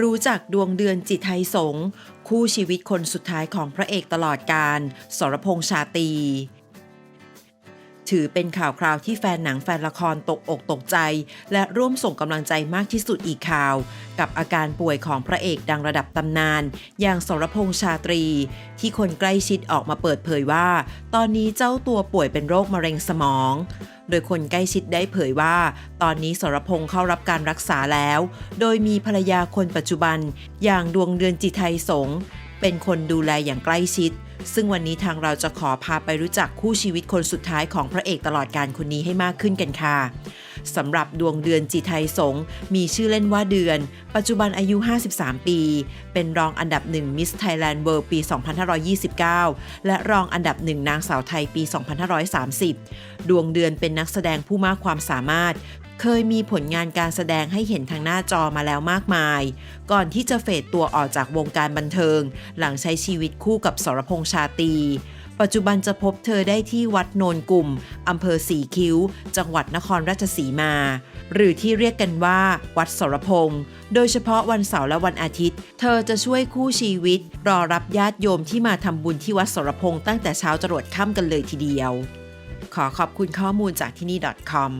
รู้จักดวงเดือนจิตไทยสงคู่ชีวิตคนสุดท้ายของพระเอกตลอดการ สรพงษ์ชาตี ถือเป็นข่าวคราวที่แฟนหนังแฟนละครตกอกตกใจ และร่วมส่งกำลังใจมากที่สุดอีกข่าว กับอาการป่วยของพระเอกดังระดับตำนาน อย่างสรพงษ์ชาตรี ที่คนใกล้ชิดออกมาเปิดเผยว่า ตอนนี้เจ้าตัวป่วยเป็นโรคมะเร็งสมอง โดยคนใกล้ชิดได้เผยว่า ตอนนี้สรพงษ์เข้ารับการรักษาแล้ว โดยมีภรรยาคนปัจจุบัน อย่างดวงเดือนจิไทยสง เป็นคนดูแลอย่างใกล้ชิด ซึ่งวันนี้ทางเราจะขอพาไปรู้จักคู่ชีวิตคนสุดท้ายของพระเอกตลอดการคนนี้ให้มากขึ้นกันค่ะสำหรับดวงเดือนจิตไทยสงมีชื่อเล่นว่าเดือน ปัจจุบันอายุ 53 ปี เป็นรองอันดับหนึ่งมิสไทยแลนด์เวิลด์ปี 2529 และรองอันดับหนึ่งนางสาวไทยปี 2530 ดวงเดือนเป็นนักแสดงผู้มากความสามารถ เคยมีผลงานการแสดงให้เห็นทางหน้าจอมาแล้วมากมาย ก่อนที่จะเฟดตัวออกจากวงการบันเทิง หลังใช้ชีวิตคู่กับสรพงษ์ชาตรีปัจจุบันจะพบเธอได้ที่วัดโนนกลุ่ม อำเภอสีคิ้ว จังหวัดนครราชสีมา หรือที่เรียกกันว่า วัดสรพงษ์โดยเฉพาะวันเสาร์และวันอาทิตย์ เธอจะช่วยคู่ชีวิต รอรับญาติโยมที่มาทำบุญที่วัดสรพงษ์ตั้งแต่เช้าจรดค่ำกันเลยทีเดียว ขอขอบคุณข้อมูลจากที่นี่ .com